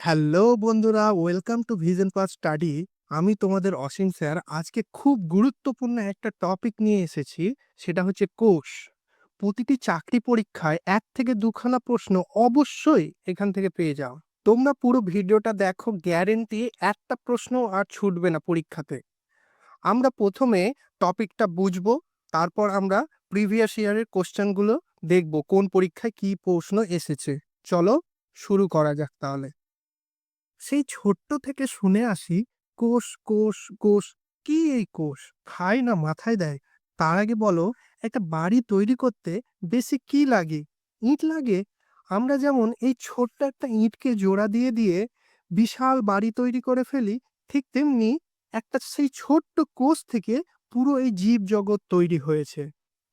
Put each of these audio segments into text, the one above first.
Hello বন্ধুরা, welcome to vision pass study. আমি তোমাদের অসীম স্যার। আজকে খুব গুরুত্বপূর্ণ একটা টপিক নিয়ে এসেছি, সেটা হচ্ছে কোষ। প্রতিটি চাকরি পরীক্ষায় এক থেকে দুখানা প্রশ্ন অবশ্যই এখান থেকে পেয়ে যাও। তোমরা পুরো ভিডিওটা দেখো গ্যারেন্টি একটা প্রশ্ন আর ছুটবে না পরীক্ষাতে। আমরা প্রথমে টপিকটা বুঝব, তারপর আমরা প্রিভিয়াস ইয়ারের কোশ্চেনগুলো দেখব, কোন পরীক্ষায় কি প্রশ্ন এসেছে। চলো শুরু করা যাক তাহলে। সেই ছোট্ট থেকে শুনে আসি, কোষ কোষ কোষ, কি এই কোষ? খায় না, মাথায় দেয়। তার আগে বলো, একটা বাড়ি তৈরি করতে বেশি কি লাগে? ইট লাগে? আমরা যেমন এই ছোট্ট একটা ইটকে জোড়া দিয়ে দিয়ে বিশাল বাড়ি তৈরি করে ফেলি, ঠিক তেমনি একটা সেই ছোট্ট কোষ থেকে পুরো এই জীব জগৎ তৈরি হয়েছে।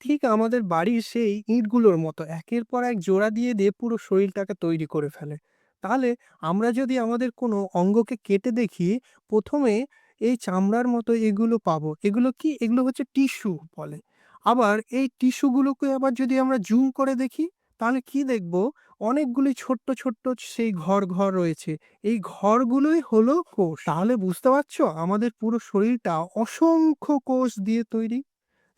ঠিক আমাদের বাড়ির সেই ইটগুলোর মতো একের পর এক জোড়া দিয়ে দিয়ে পুরো শরীরটাকে তৈরি করে ফেলে। তাহলে আমরা যদি আমাদের কোনো অঙ্গকে কেটে দেখি, প্রথমে এই চামড়ার মতো এগুলো পাবো। এগুলো কি? এগুলো হচ্ছে টিস্যু বলে। আবার এই টিস্যুগুলোকে আবার যদি আমরা জুম করে দেখি, তাহলে কি দেখব? অনেকগুলি ছোট্ট ছোট্ট সেই ঘর ঘর রয়েছে। এই ঘরগুলোই হলো কোষ। তাহলে বুঝতে পারছ? আমাদের পুরো শরীরটা অসংখ্য কোষ দিয়ে তৈরি।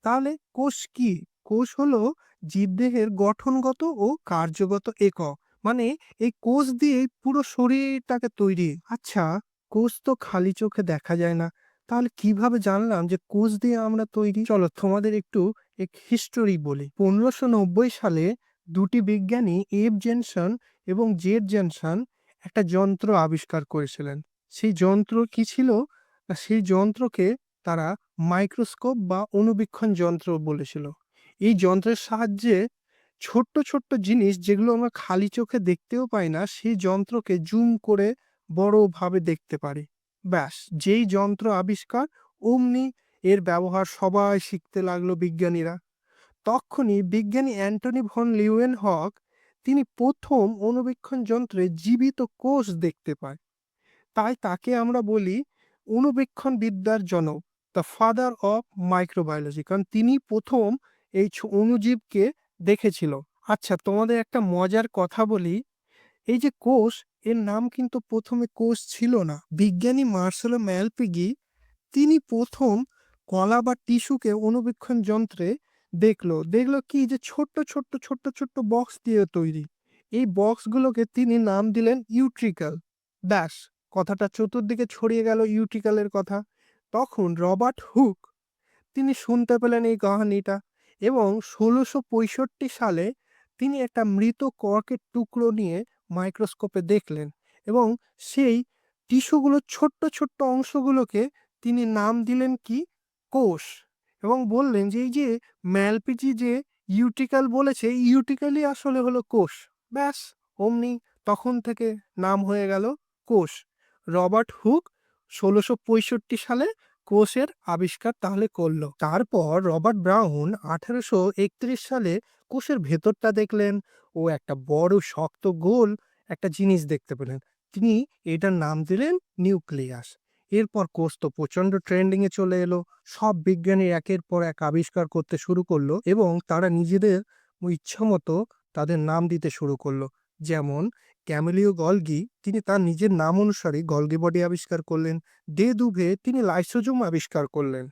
তাহলে কোষ কি? কোষ হলো জীবদেহের গঠনগত ও কার্যগত একক। মানে এই কোষ দিয়ে পুরো শরীরটাকে তৈরি। আচ্ছা কোষ তো খালি চোখে দেখা যায় না। তাহলে কীভাবে জানলাম যে কোষ দিয়ে আমরা তৈরি? চলো তোমাদের একটু এক হিস্টোরি বলি। পনেরোশো নব্বই সালে দুটি বিজ্ঞানী এফ জেনসন এবং জেড জেনসন একটা যন্ত্র আবিষ্কার করেছিলেন। সেই যন্ত্র কি ছিল? সেই যন্ত্রকে তারা মাইক্রোস্কোপ বা অনুবীক্ষণ যন্ত্র বলেছিল। এই যন্ত্রের সাহায্যে ছোট্ট ছোট্ট জিনিস যেগুলো আমরা খালি চোখে দেখতেও পাই না, সেই যন্ত্রকে জুম করে বড়ভাবে দেখতে পারি। ব্যাস, যেই যন্ত্র আবিষ্কার, অমনি এর ব্যবহার সবাই শিখতে লাগল বিজ্ঞানীরা। তখনই বিজ্ঞানী অ্যান্টনি ভন লিউয়েন হক, তিনি প্রথম অনুবীক্ষণ যন্ত্রে জীবিত কোষ দেখতে পায়। তাই তাকে আমরা বলি অনুবীক্ষণ বিদ্যার জনক দ্য ফাদার অফ মাইক্রোবায়োলজি কারণ তিনি প্রথম এই অণুজীবকে দেখেছিল। আচ্ছা তোমাদের একটা মজার কথা বলি। এই যে কোষ, এর নাম কিন্তু প্রথমে কোষ ছিল না। বিজ্ঞানী মার্সেলো ম্যালপিগি তিনি প্রথম কলা বা টিস্যুকে অনুবীক্ষণ যন্ত্রে দেখল। দেখল কি যে ছোট্ট ছোট্ট ছোট্ট ছোট্ট বক্স দিয়ে তৈরি। এই বক্সগুলোকে তিনি নাম দিলেন ইউট্রিক্যাল ব্যাস, কথাটা চতুর্দিকে ছড়িয়ে গেল ইউট্রিক্যালের কথা। তখন রবার্ট হুক, তিনি শুনতে পেলেন এই কাহিনীটা। এবং ষোলোশো পঁয়ষট্টি সালে তিনি একটা মৃত কর্কের টুকরো নিয়ে মাইক্রোস্কোপে দেখলেন এবং সেই টিস্যুগুলোর ছোট্ট ছোট্ট অংশগুলোকে তিনি নাম দিলেন কি? কোষ। এবং বললেন যে, এই যে ম্যালপিজি যে ইউটিক্যাল বলেছে ইউটিক্যালই আসলে হলো কোষ। ব্যাস, অমনি তখন থেকে নাম হয়ে গেল কোষ। রবার্ট হুক ষোলোশো সালে কোষের আবিষ্কার তাহলে করল। তারপর রবার্ট ব্রাউন আঠারোশো একত্রিশ সালে কোষের ভেতরটা দেখলেন ও একটা বড় শক্ত গোল একটা জিনিস দেখতে পেলেন। তিনি এটার নাম দিলেন নিউক্লিয়াস। এরপর কোষ তো প্রচণ্ড ট্রেন্ডিং এ চলে এলো। সব বিজ্ঞানী একের পর এক আবিষ্কার করতে শুরু করল এবং তারা নিজেদের ইচ্ছা মতো তাদের নাম দিতে শুরু করল। যেমন ক্যামেলিও গলগি, তিনি তার নিজের নাম অনুসারে গলগি বডি আবিষ্কার করলেন। ডে দুভে তিনি লাইসোজোম আবিষ্কার করলেন।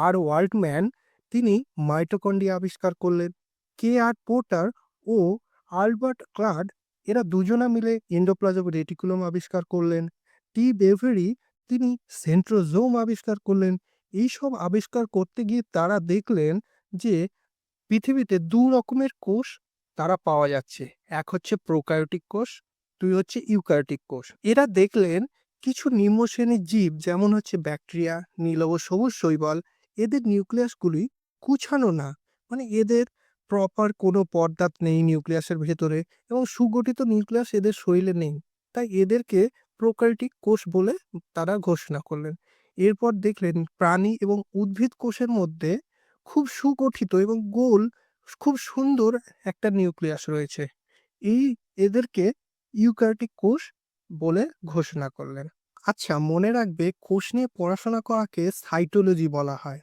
আর ওয়ার্ল্ডম্যান তিনি মাইটোকন্ড্রিয়া আবিষ্কার করলেন। কে আর পোর্টার ও আলবার্ট ক্লাড এরা দুজনা মিলে এন্ডোপ্লাজম রেটিকুলাম আবিষ্কার করলেন। টি বেভেরি তিনি সেন্ট্রোজোম আবিষ্কার করলেন। এইসব আবিষ্কার করতে গিয়ে তারা দেখলেন যে পৃথিবীতে দু রকমের কোষ তারা পাওয়া যাচ্ছে। এক হচ্ছে প্রোকায়োটিক কোষ, দুই হচ্ছে ইউকায়োটিক কোষ। এরা দেখলেন কিছু নিম্ন শ্রেণির জীব, যেমন হচ্ছে ব্যাকটেরিয়া নীলব সবুজ শৈবাল, এদের নিউক্লিয়াসগুলি কুছানো না। মানে এদের প্রপার কোনো পর্দাত নেই নিউক্লিয়াসের ভেতরে এবং সুগঠিত নিউক্লিয়াস এদের শরীরে নেই। তাই এদেরকে প্রোকারিওটিক কোষ বলে তারা ঘোষণা করলেন। এরপর দেখলেন প্রাণী এবং উদ্ভিদ কোষের মধ্যে খুব সুগঠিত এবং গোল, খুব সুন্দর একটা নিউক্লিয়াস রয়েছে। এই এদেরকে ইউক্যারিওটিক কোষ বলে ঘোষণা করলেন। আচ্ছা মনে রাখবে কোষ নিয়ে পড়াশোনা করাকে সাইটোলজি বলা হয়।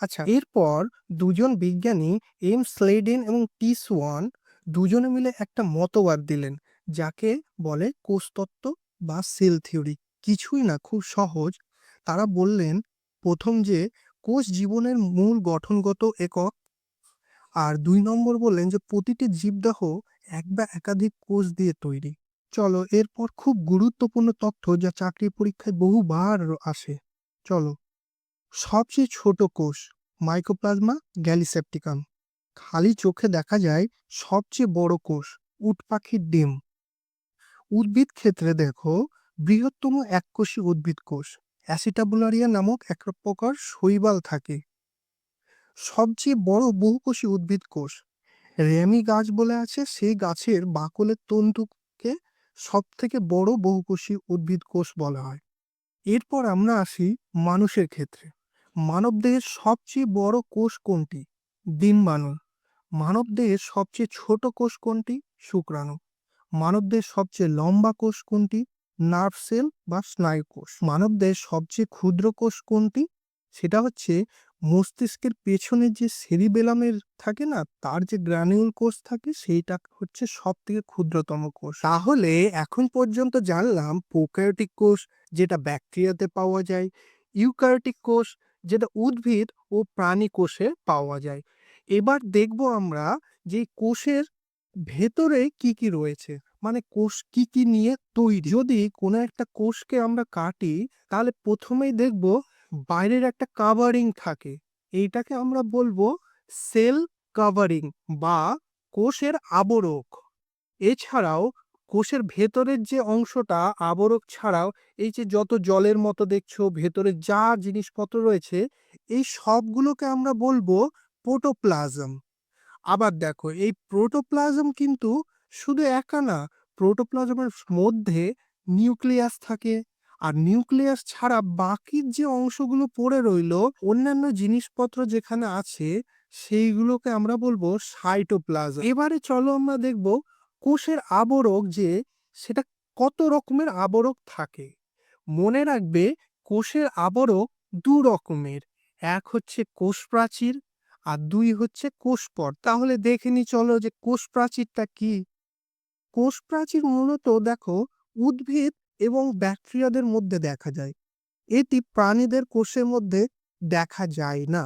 আচ্ছা এরপর দুজন বিজ্ঞানী এম স্লেডেন এবং টি সোয়ান দুজনে মিলে একটা মতবাদ দিলেন, যাকে বলে কোষতত্ত্ব বা সেল থিওরি। কিছুই না, খুব সহজ। তারা বললেন, প্রথম যে কোষ জীবনের মূল গঠনগত একক, আর দুই নম্বর বললেন যে প্রতিটি জীবদেহ এক বা একাধিক কোষ দিয়ে তৈরি। চলো, এরপর খুব গুরুত্বপূর্ণ তথ্য যা চাকরি পরীক্ষায় বহুবার আসে। চলো, সবচেয়ে ছোট কোষ মাইক্রোপ্লাজমা গ্যালিসেপ্টিকাম খালি চোখে দেখা যায় সবচেয়ে বড় কোষ উটপাখির ডিম। উদ্ভিদ ক্ষেত্রে দেখো, বৃহত্তম এককোষী উদ্ভিদ কোষ। অ্যাসিটাবুলারিয়া নামক এক প্রকার শৈবাল থাকে। সবচেয়ে বড় বহুকোষী উদ্ভিদ কোষ। রেমি গাছ বলে আছে, সেই গাছের বাকলের তন্তুকে সব থেকে বড় বহুকোষী উদ্ভিদ কোষ বলা হয়। এরপর আমরা আসি মানুষের ক্ষেত্রে। মানবদেহের সবচেয়ে বড় কোষ কোনটি? ডিম্বাণু। মানবদেহের সবচেয়ে ছোট কোষ কোনটি? শুক্রাণু। মানবদেহের সবচেয়ে লম্বা কোষ কোনটি? নার্ভ সেল বা স্নায়ু কোষ মানবদেহের সবচেয়ে ক্ষুদ্র কোষ কোনটি? সেটা হচ্ছে মস্তিষ্কের পেছনে যে সেরিবেলামের থাকে না, তার যে গ্রানিউল কোষ থাকে, সেইটা হচ্ছে সব থেকে ক্ষুদ্রতম কোষ তাহলে এখন পর্যন্ত জানলাম প্রোক্যারিওটিক কোষ যেটা ব্যাকটেরিয়াতে পাওয়া যায় ইউক্যারিওটিক কোষ যেটা উদ্ভিদ ও প্রাণী কোষে পাওয়া যায়। এবার দেখব আমরা যে কোষের ভেতরে কি কি রয়েছে মানে কোষ কি কি নিয়ে তৈরি। যদি কোনো একটা কোষকে আমরা কাটি, তাহলে প্রথমেই দেখব বাইরের একটা কাভারিং থাকে। এইটাকে আমরা বলব সেল কাভারিং বা কোষের আবরক। এছাড়াও কোষের ভেতরের যে অংশটা আবরক ছাড়াও এই যে যত জলের মতো দেখছ, ভেতরে যা জিনিসপত্র রয়েছে, এই সবগুলোকে আমরা বলব প্রোটোপ্লাজম আবার দেখো, এই প্রোটোপ্লাজম কিন্তু শুধু একা না প্রোটোপ্লাজমের মধ্যে নিউক্লিয়াস থাকে। আর নিউক্লিয়াস ছাড়া বাকি যে অংশগুলো পড়ে রইল, অন্যান্য জিনিসপত্র যেখানে আছে, সেইগুলোকে আমরা বলব সাইটোপ্লাজম। এবারে চলো আমরা দেখব কোষের আবরক যে, সেটা কত রকমের আবরক থাকে। মনে রাখবে কোষের আবরক দু রকমের। এক হচ্ছে কোষ প্রাচীর আর দুই হচ্ছে কোষপর তাহলে দেখে নি চলো যে কোষ প্রাচীরটা কি? কোষ প্রাচীর মূলত দেখো উদ্ভিদ এবং ব্যাকটেরিয়াদের মধ্যে দেখা যায়। এটি প্রাণীদের কোষের মধ্যে দেখা যায় না।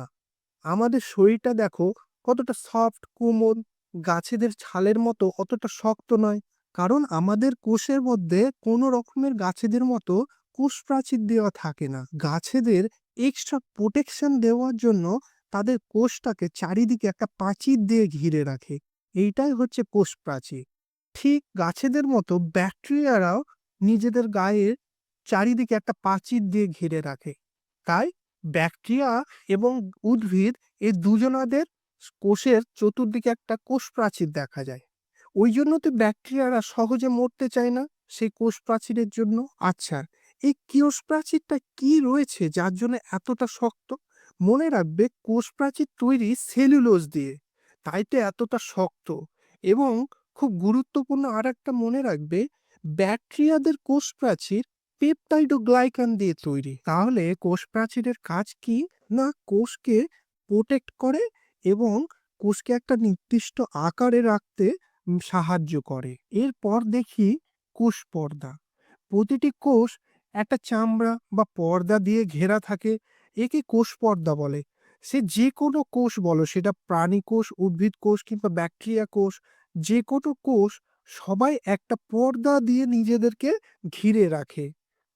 আমাদের শরীরটা দেখো কতটা সফট কোমল, গাছেদের ছালের মতো অতটা শক্ত নয়। কারণ আমাদের কোষের মধ্যে কোনো রকমের গাছেদের মতো কোষ প্রাচীর দেওয়া থাকে না। গাছেদের এক্সট্রা প্রোটেকশন দেওয়ার জন্য তাদের কোষটাকে চারিদিকে একটা প্রাচীর দিয়ে ঘিরে রাখে। এইটাই হচ্ছে কোষ প্রাচীর ঠিক গাছেদের মতো ব্যাকটেরিয়ারাও নিজেদের গায়ের চারিদিকে একটা প্রাচীর দিয়ে ঘিরে রাখে। তাই ব্যাকটেরিয়া এবং উদ্ভিদ এই দুজনাদের কোষের চতুর্দিকে একটা কোষ প্রাচীর দেখা যায়। ওই জন্য তো ব্যাকটেরিয়ারা সহজে মরতে চায় না সেই কোষ প্রাচীরের জন্য। আচ্ছা এই কোষ প্রাচীরটা কি রয়েছে যার জন্য এতটা শক্ত? মনে রাখবে কোষ প্রাচীর তৈরি সেলুলোজ দিয়ে। তাই তো এতটা শক্ত এবং খুব গুরুত্বপূর্ণ আর একটা মনে রাখবে ব্যাকটেরিয়াদের কোষ প্রাচীর পেপটাইডোগ্লাইকান দিয়ে তৈরি। তাহলে কোষ প্রাচীরের কাজ কি? না, কোষকে প্রোটেক্ট করে এবং কোষকে একটা নির্দিষ্ট আকারে রাখতে সাহায্য করে। এরপর দেখি কোষ পর্দা। প্রতিটি কোষ একটা চামড়া বা পর্দা দিয়ে ঘেরা থাকে। একে কোষ পর্দা বলে। সে যে কোনো কোষ বলো, সেটা প্রাণী কোষ, উদ্ভিদ কোষ কিংবা ব্যাকটেরিয়া কোষ যে কোনো কোষ সবাই একটা পর্দা দিয়ে নিজেদেরকে ঘিরে রাখে।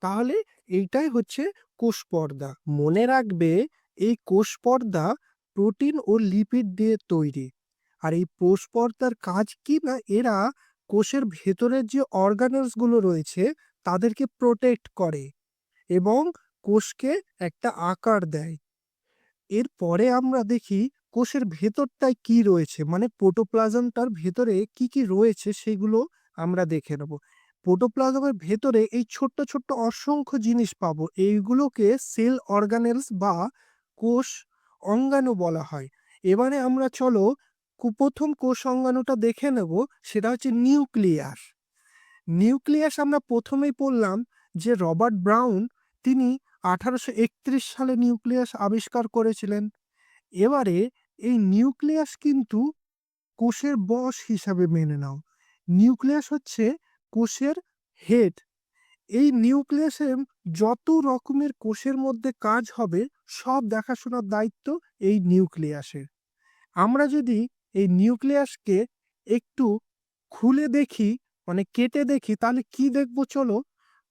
তাহলে এইটাই হচ্ছে কোষ পর্দা। মনে রাখবে এই কোষ পর্দা প্রোটিন ও লিপিড দিয়ে তৈরি। আর এই কোষ পর্দার কাজ কি না? এরা কোষের ভেতরের যে অর্গানালসগুলো রয়েছে, তাদেরকে প্রোটেক্ট করে এবং কোষকে একটা আকার দেয়। এরপরে আমরা দেখি কোষের ভেতরটায় কি রয়েছে? মানে প্রোটোপ্লাজমটার ভেতরে কি কি রয়েছে সেগুলো আমরা দেখে নেব। প্রোটোপ্লাজমের ভেতরে এই ছোট্ট ছোট্ট অসংখ্য জিনিস পাবো। এইগুলোকে সেল অর্গানেলস বা কোষ অঙ্গাণু বলা হয়। এবারে আমরা চলো প্রথম কোষ অঙ্গাণুটা দেখে নেব, সেটা হচ্ছে নিউক্লিয়াস নিউক্লিয়াস আমরা প্রথমেই পড়লাম যে রবার্ট ব্রাউন তিনি আঠারোশো একত্রিশ সালে নিউক্লিয়াস আবিষ্কার করেছিলেন। এবারে এই নিউক্লিয়াস কিন্তু কোষের বস হিসাবে মেনে নাও। নিউক্লিয়াস হচ্ছে কোষের হেড। এই নিউক্লিয়াসের যত রকমের কোষের মধ্যে কাজ হবে, সব দেখাশোনার দায়িত্ব এই নিউক্লিয়াসের। আমরা যদি এই নিউক্লিয়াসকে একটু খুলে দেখি মানে কেটে দেখি, তাহলে কি দেখব চলো?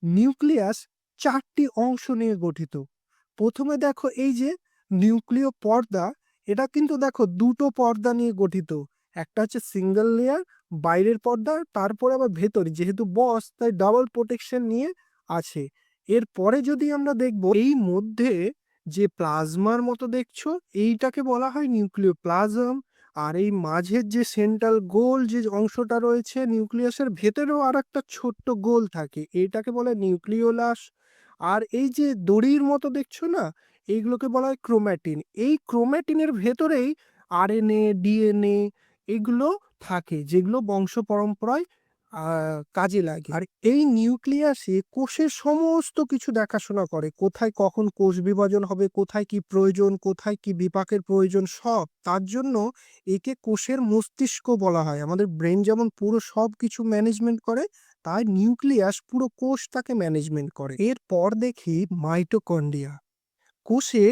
নিউক্লিয়াস চারটি অংশ নিয়ে গঠিত। প্রথমে দেখো এই যে নিউক্লিয় পর্দা এটা কিন্তু দেখো দুটো পর্দা নিয়ে গঠিত। একটা হচ্ছে সিঙ্গেল লেয়ার বাইরের পর্দা, তারপরে আবার ভেতরে। যেহেতু বস তাই ডাবল প্রোটেকশন নিয়ে আছে। এরপরে যদি আমরা দেখব, এই মধ্যে যে প্লাজমার মতো দেখছ, এইটাকে বলা হয় নিউক্লিয় প্লাজম আর এই মাঝের যে সেন্ট্রাল গোল যে অংশটা রয়েছে নিউক্লিয়াসের ভেতরেও আর একটা ছোট্ট গোল থাকে। এইটাকে বলে নিউক্লিওলাস আর এই যে দড়ির মতো দেখছ না এইগুলোকে বলা হয় ক্রোম্যাটিন। এই ক্রোম্যাটিনের ভেতরেই আর আরএনএ, ডিএনএ এগুলো থাকে, যেগুলো বংশ পরম্পরায় কাজে লাগে। আর এই নিউক্লিয়াসে কোষের সমস্ত কিছু দেখাশোনা করে। কোথায় কখন কোষ বিভাজন হবে, কোথায় কি প্রয়োজন, কোথায় কি বিপাকের প্রয়োজন, সব। তার জন্য একে কোষের মস্তিষ্ক বলা হয়। আমাদের ব্রেন যেমন পুরো সব কিছু ম্যানেজমেন্ট করে, তাই নিউক্লিয়াস পুরো কোষটাকে ম্যানেজমেন্ট করে। এরপর দেখি মাইটোকন্ড্রিয়া। কোষে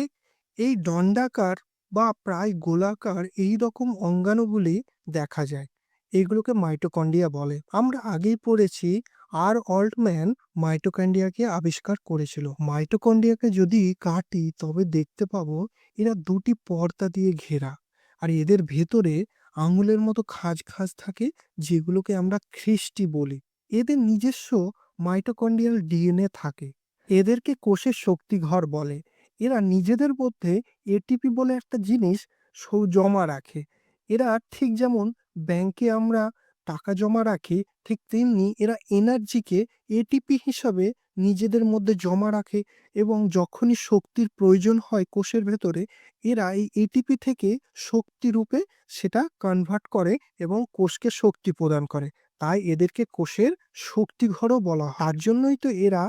এই দণ্ডাকার বা প্রায় গোলাকার এই রকম অঙ্গাণুগুলি দেখা যায়। এগুলোকে মাইটোকন্ডিয়া বলে। আমরা আগেই পড়েছি, আর অল্টম্যান মাইটোকন্ড্রিয়াকে আবিষ্কার করেছিল। মাইটোকন্ডিয়াকে যদি কাটি, তবে দেখতে পাবো এরা দুটি পর্দা দিয়ে ঘেরা। আর এদের ভেতরে আঙুলের মতো খাঁজ খাঁজ থাকে, যেগুলোকে আমরা খ্রিস্টি বলি। এদের নিজস্ব মাইটোকন্ড্রিয়াল ডিএনএ থাকে। এদেরকে কোষের শক্তিঘর বলে। এরা নিজেদের মধ্যে এটিপি বলে একটা জিনিস জমা রাখে। এরা ঠিক যেমন ব্যাংকে আমরা টাকা জমা রাখি, ঠিক তেমনি এরা এনার্জিকে এটিপি হিসাবে নিজেদের মধ্যে জমা রাখে এবং যখনই শক্তির প্রয়োজন হয় কোষের ভেতরে, এরা এই এটিপি থেকে শক্তি রূপে সেটা কনভার্ট করে এবং কোষকে শক্তি প্রদান করে। তাই এদেরকে কোষের শক্তিঘরও বলা হয়। তার জন্যই তো এরা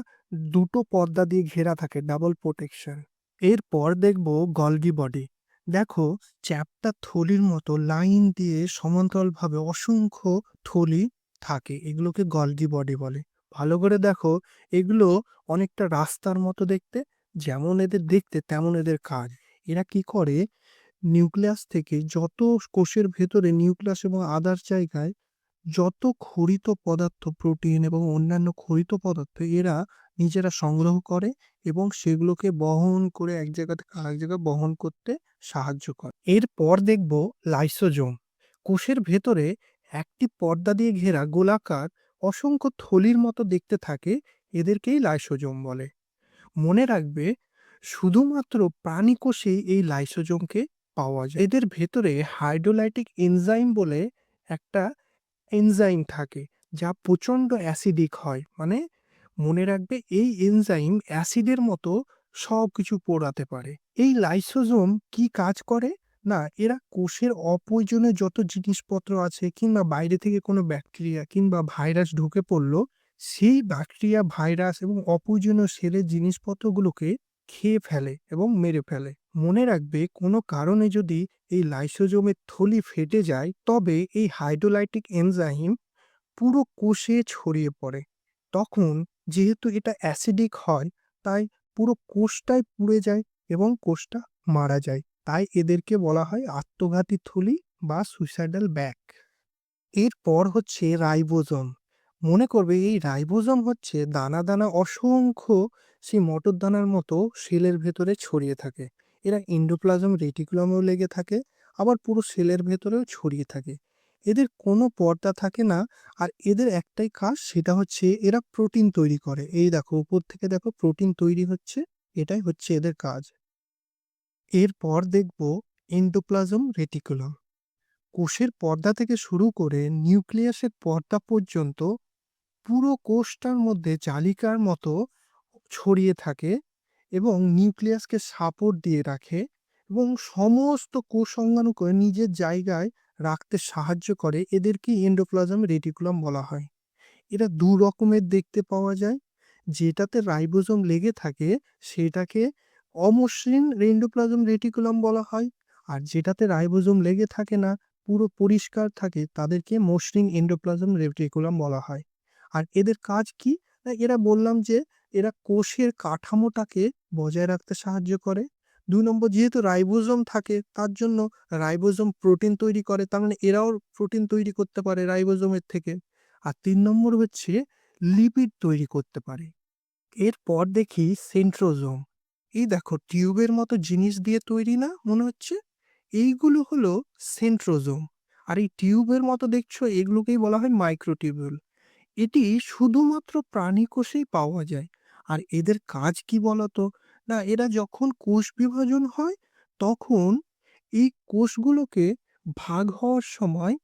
দুটো পর্দা দিয়ে ঘেরা থাকে ডাবল প্রোটেকশন এরপর দেখব গলগি বডি। দেখো, চ্যাপ্টা থলির মতো লাইন দিয়ে সমান্তরালভাবে অসংখ্য থলি থাকে, এগুলোকে গলগি বডি বলে। ভালো করে দেখো, এগুলো অনেকটা রাস্তার মতো দেখতে, যেমন এদের দেখতে তেমন এদের কাজ। এরা কি করে, নিউক্লিয়াস থেকে যত কোষের ভেতরে নিউক্লিয়াস এবং আদার জায়গায় যত খরিত পদার্থ, প্রোটিন এবং অন্যান্য খরিত পদার্থ, এরা নিজেরা সংগ্রহ করে এবং সেগুলোকে বহন করে এক জায়গা থেকে আরেক জায়গায় বহন করতে সাহায্য করে। এরপর দেখব লাইসোজোম কোষের ভেতরে একটি পর্দা দিয়ে ঘেরা গোলাকার, অসংখ্য থলির মতো দেখতে থাকে, এদেরকেই লাইসোজোম বলে। মনে রাখবে, শুধুমাত্র প্রাণী কোষেই এই লাইসোজোমকে পাওয়া যায়। এদের ভেতরে হাইড্রোলাইটিক এনজাইম বলে একটা এনজাইম থাকে, যা প্রচণ্ড অ্যাসিডিক হয়। মানে মনে রাখবে এই এনজাইম অ্যাসিডের মতো সব কিছু পোড়াতে পারে। এই লাইসোজোম কি কাজ করে? না, এরা কোষের অপ্রয়োজনীয় যত জিনিসপত্র আছে কিংবা বাইরে থেকে কোনো ব্যাকটেরিয়া কিংবা ভাইরাস ঢুকে পড়ল, সেই ব্যাকটেরিয়া ভাইরাস এবং অপ্রয়োজনীয় সেলের জিনিসপত্রগুলোকে খেয়ে ফেলে এবং মেরে ফেলে। মনে রাখবে কোনো কারণে যদি এই লাইসোজোমের থলি ফেটে যায়, তবে এই হাইড্রোলাইটিক এনজাইম পুরো কোষে ছড়িয়ে পড়ে। তখন যেহেতু এটা অ্যাসিডিক হয়, তাই পুরো কোষটাই পুড়ে যায় এবং কোষটা মারা যায়। তাই এদেরকে বলা হয় আত্মঘাতী থলি বা সুইসাইডাল ব্যাক এরপর হচ্ছে রাইবোজম। মনে করবে এই রাইবোজম হচ্ছে দানা দানা অসংখ্য সেই মটর দানার মতো সেলের ভেতরে ছড়িয়ে থাকে। এরা ইন্ডোপ্লাজম রেটিকুলামেও লেগে থাকে, আবার পুরো সেলের ভেতরেও ছড়িয়ে থাকে। এদের কোনো পর্দা থাকে না। আর এদের একটাই কাজ সেটা হচ্ছে এরা প্রোটিন তৈরি করে। এই দেখো, উপর থেকে দেখো প্রোটিন তৈরি হচ্ছে, এটাই হচ্ছে এদের কাজ। এরপর দেখব এন্ডোপ্লাজম রেটিকুলাম। কোষের পর্দা থেকে শুরু করে নিউক্লিয়াসের পর্দা পর্যন্ত পুরো কোষটার মধ্যে জালিকার মতো ছড়িয়ে থাকে এবং নিউক্লিয়াসকে সাপোর্ট দিয়ে রাখে এবং সমস্ত কোষ অঙ্গাণুকে নিজের জায়গায় রাখতে সাহায্য করে এদেরকে এন্ডোপ্লাজম রেটিকুলাম বলা হয়। এরা দু রকমের দেখতে পাওয়া যায়। যেটাতে রাইবোজোম লেগে থাকে, সেটাকে অমসৃণ এন্ডোপ্লাজম রেটিকুলাম বলা হয়। আর যেটাতে রাইবোজোম লেগে থাকে না, পুরো পরিষ্কার থাকে, তাদেরকে মসৃণ এন্ডোপ্লাজম রেটিকুলাম বলা হয়। আর এদের কাজ কি? এরা বললাম যে, এরা কোষের কাঠামোটাকে বজায় রাখতে সাহায্য করে। ২ নম্বর যেহেতু রাইবোজোম থাকে, তার জন্য রাইবোজোম প্রোটিন তৈরি করে। তার মানে এরাও প্রোটিন তৈরি করতে পারে রাইবোজোমের থেকে। আর তিন নম্বর হচ্ছে লিপিড তৈরি করতে পারে। এরপর দেখি সেন্ট্রোজোম। এই দেখো, টিউবের মতো জিনিস দিয়ে তৈরি না, মনে হচ্ছে? এইগুলো হলো সেন্ট্রোজোম। আর এই টিউবের মতো দেখছ, এগুলোকেই বলা হয় মাইক্রোটিউবিউল। এটি শুধুমাত্র প্রাণী কোষেই পাওয়া যায়। আর এদের কাজ কি বলতো? না এরা যখন কোষ বিভাজন হয় তখন এই কোষগুলোকে ভাগ হওয়ার সময়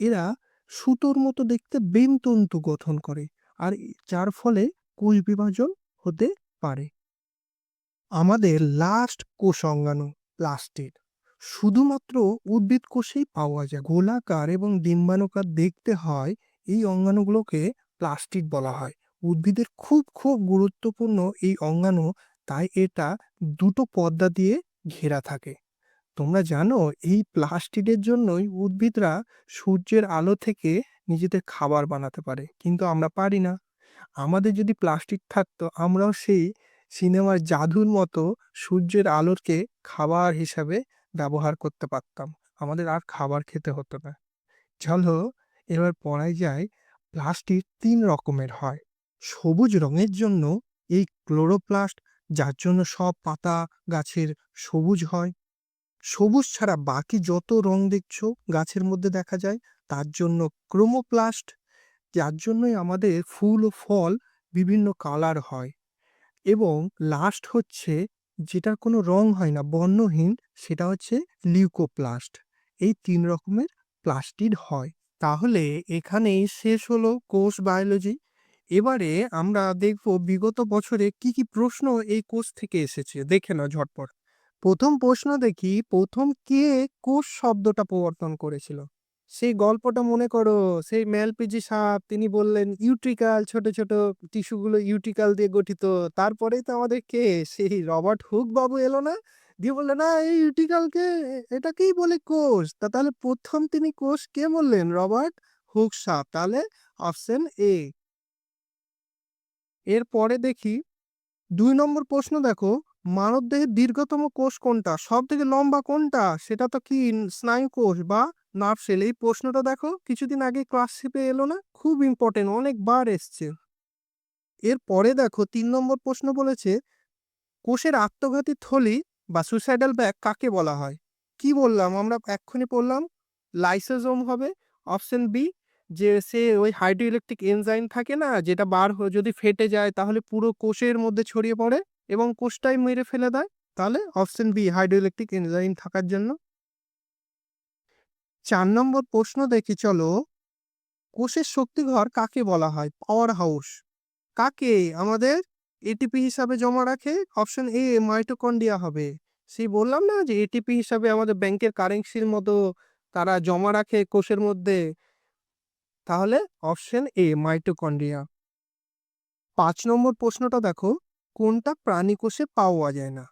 এরা সুতোর মতো দেখতে বেমতন্তু গঠন করে। আর যার ফলে কোষ বিভাজন হতে পারে। আমাদের লাস্ট কোষ অঙ্গাণু প্লাস্টিড। শুধুমাত্র উদ্ভিদ কোষেই পাওয়া যায়। গোলাকার এবং ডিম্বাণুকার দেখতে হয় এই অঙ্গাণুগুলোকে প্লাস্টিড বলা হয়। উদ্ভিদের খুব, খুব গুরুত্বপূর্ণ এই অঙ্গাণু তাই এটা দুটো পর্দা দিয়ে ঘেরা থাকে। তোমরা জানো, এই প্লাস্টিকের জন্যই উদ্ভিদরা সূর্যের আলো থেকে নিজেদের খাবার বানাতে পারে। কিন্তু আমরা পারি না। আমাদের যদি প্লাস্টিক থাকতো, আমরাও সেই সিনেমার জাদুর মতো সূর্যের আলোকে খাবার হিসাবে ব্যবহার করতে পারতাম। আমাদের আর খাবার খেতে হতো না। চলো, এবার পড়ায় যায় প্লাস্টিক তিন রকমের হয়। সবুজ রঙের জন্য এই ক্লোরোপ্লাস্ট যার জন্য সব পাতা গাছের সবুজ হয়। সবুজ ছাড়া বাকি যত রং দেখছ গাছের মধ্যে দেখা যায়, তার জন্য ক্রোমোপ্লাস্ট, যার জন্যই আমাদের ফুল ও ফল বিভিন্ন কালার হয়। এবং লাস্ট হচ্ছে যেটার কোনো রং হয় না, বর্ণহীন, সেটা হচ্ছে লিউকোপ্লাস্ট। এই তিন রকমের প্লাস্টিড হয়। তাহলে এখানেই শেষ হলো কোষ বায়োলজি। এবারে আমরা দেখব বিগত বছরে কি, কি প্রশ্ন এই কোষ থেকে এসেছে। দেখে নাও ঝটপট। প্রথম প্রশ্ন দেখি প্রথম কে কোষ শব্দটা প্রবর্তন করেছিল? সেই গল্পটা মনে করো সেই ম্যালপিজি সাপ তিনি বললেন ইউট্রিকাল ছোট, ছোট টিস্যুগুলো ইউট্রিকাল দিয়ে গঠিত। তারপরেই তো আমাদের কে সেই রবার্ট হুক বাবু এলো না? দিয়ে বললেন না এই ইউট্রিকালকে এটাকেই বলে কোষ। তা তাহলে প্রথম তিনি কোষ কে বললেন? রবার্ট হুক সাপ। তাহলে অপশন এ। এরপরে দেখি দুই নম্বর প্রশ্ন দেখো, মানবদেহের দীর্ঘতম কোষ কোনটা? সব থেকে লম্বা কোনটা? সেটা তো কি স্নায়ু কোষ বা নার্ভ সেল। এই প্রশ্নটা দেখো, কিছুদিন আগে ক্লাসশিপে এলো না? খুব ইম্পর্টেন্ট অনেকবার এসছে। এরপরে দেখো, তিন নম্বর প্রশ্ন বলেছে, কোষের আত্মঘাতী থলি বা সুইসাইডাল ব্যাগ কাকে বলা হয়? কি বললাম আমরা এক্ষুনি পড়লাম লাইসোজোম হবে অপশন বি যে সে ওই হাইড্রোইলেকট্রিক এনজাইম থাকে না, যেটা বার হয়ে যদি ফেটে যায় তাহলে পুরো কোষের মধ্যে ছড়িয়ে পড়ে এবং কোষটাই মেরে ফেলে দেয়। তাহলে অপশন বি, হাইড্রোইলেকট্রিক এনজাইম থাকার জন্য। চার নম্বর প্রশ্ন দেখি, চলো। কোষের শক্তিঘর কাকে বলা হয়? Power house. কাকে? আমাদের এটিপি হিসাবে জমা রাখে, অপশন এ, মাইটোকন্ড্রিয়া হবে। সেই বললাম না যে এটিপি হিসাবে আমাদের ব্যাংকের কারেন্সির মতো তারা জমা রাখে কোষের মধ্যে। তাহলে অপশন এ মাইটোকন্ড্রিয়া। পাঁচ নম্বর প্রশ্নটা দেখো, কোনটা প্রাণী কোষে পাওয়া যায় না?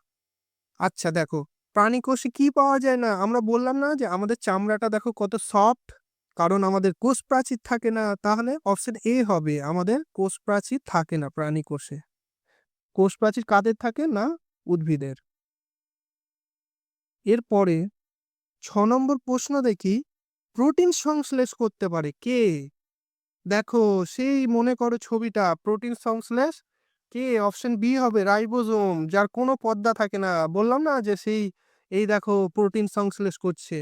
আচ্ছা দেখো প্রাণী কোষে কি পাওয়া যায় না? আমরা বললাম না যে আমাদের চামড়াটা দেখো কত সফট কারণ আমাদের কোষ প্রাচীর থাকে না। তাহলে অপশন এ হবে, আমাদের কোষ প্রাচীর থাকে না প্রাণী কোষে। কোষ প্রাচীর কাদের থাকে? না উদ্ভিদের। এরপরে ছ নম্বর প্রশ্ন দেখি প্রোটিন সংশ্লেষ করতে পারে কে? দেখো, সেই মনে করো ছবিটা, প্রোটিন সংশ্লেষ, কে? অপশন বি হবে রাইবোজোম, যার কোনো পদ্মা থাকে না। বললাম না যে সেই, এই দেখো প্রোটিন সংশ্লেষ করছে।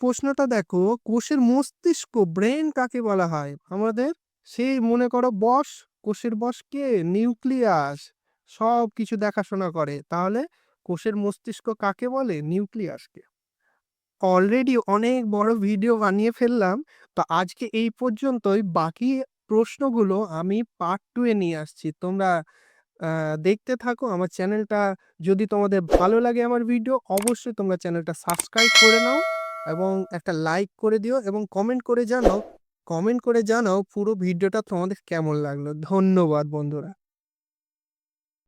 প্রশ্নটা দেখো, কোষের মস্তিষ্ক, ব্রেন কাকে বলা হয়? আমাদের সেই মনে করো বস, কোষের বস কে? নিউক্লিয়াস সব কিছু দেখাশোনা করে। তাহলে কোষের মস্তিষ্ক কাকে বলে? নিউক্লিয়াসকে। অলরেডি অনেক বড় ভিডিও বানিয়ে ফেললাম। তো আজকে এই পর্যন্তই বাকি প্রশ্নগুলো আমি পার্ট 2 এ নিয়ে আসছি। তোমরা দেখতে থাকো আমার চ্যানেলটা যদি তোমাদের ভালো লাগে আমার ভিডিও অবশ্যই তোমরা চ্যানেলটা সাবস্ক্রাইব করে নাও এবং একটা লাইক করে দিও এবং কমেন্ট করে জানাও কমেন্ট করে জানাও পুরো ভিডিওটা তোমাদের কেমন লাগল। ধন্যবাদ, বন্ধুরা।